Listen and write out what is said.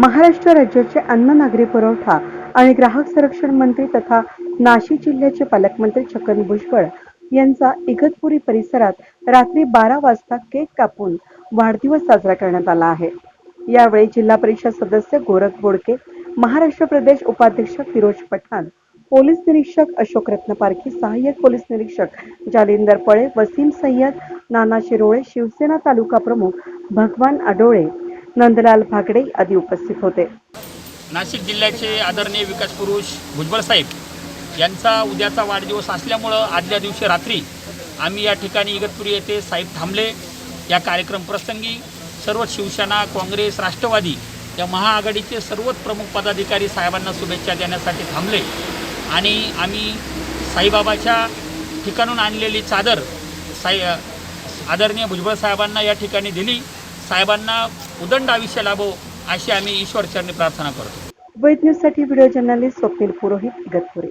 महाराष्ट्र राज्याचे अन्न नागरी पुरवठा आणि ग्राहक संरक्षण मंत्री तथा नाशिक जिल्ह्याचे पालकमंत्री छगन भुजबळ यांचा इगतपुरी परिसरात रात्री बारा वाजता केक कापून वाढदिवस साजरा करण्यात आला आहे. यावेळी जिल्हा परिषद सदस्य गोरख बोडके महाराष्ट्र प्रदेश उपाध्यक्ष फिरोज पठाण पोलीस निरीक्षक अशोक रत्नपारखी सहाय्यक पोलीस निरीक्षक जालिंदर पळे वसीम सय्यद नाना शिरोळे शिवसेना तालुका प्रमुख भगवान आडोळे नंदलाल भाकडे आदी उपस्थित होते. नाशिक जिल्ह्याचे आदरणीय विकास पुरुष भुजबळ साहेब यांचा उद्याचा वाढदिवस असल्यामुळं आदल्या दिवशी रात्री आम्ही या ठिकाणी इगतपुरी येथे साहेब थांबले. या कार्यक्रम प्रसंगी सर्व शिवसेना काँग्रेस राष्ट्रवादी या महाआघाडीचे सर्वच प्रमुख पदाधिकारी साहेबांना शुभेच्छा देण्यासाठी थांबले. आणि आम्ही साईबाबाच्या ठिकाणून आणलेली चादर साई आदरणीय भुजबळ साहेबांना या ठिकाणी दिली. साहेबांना उदंड आयुष्य लाभो अशी आम्ही ईश्वरचरणी प्रार्थना करतो. वैद न्यूजसाठी व्हिडिओ जर्नलिस्ट स्वप्नील पुरोहित इगतपुरे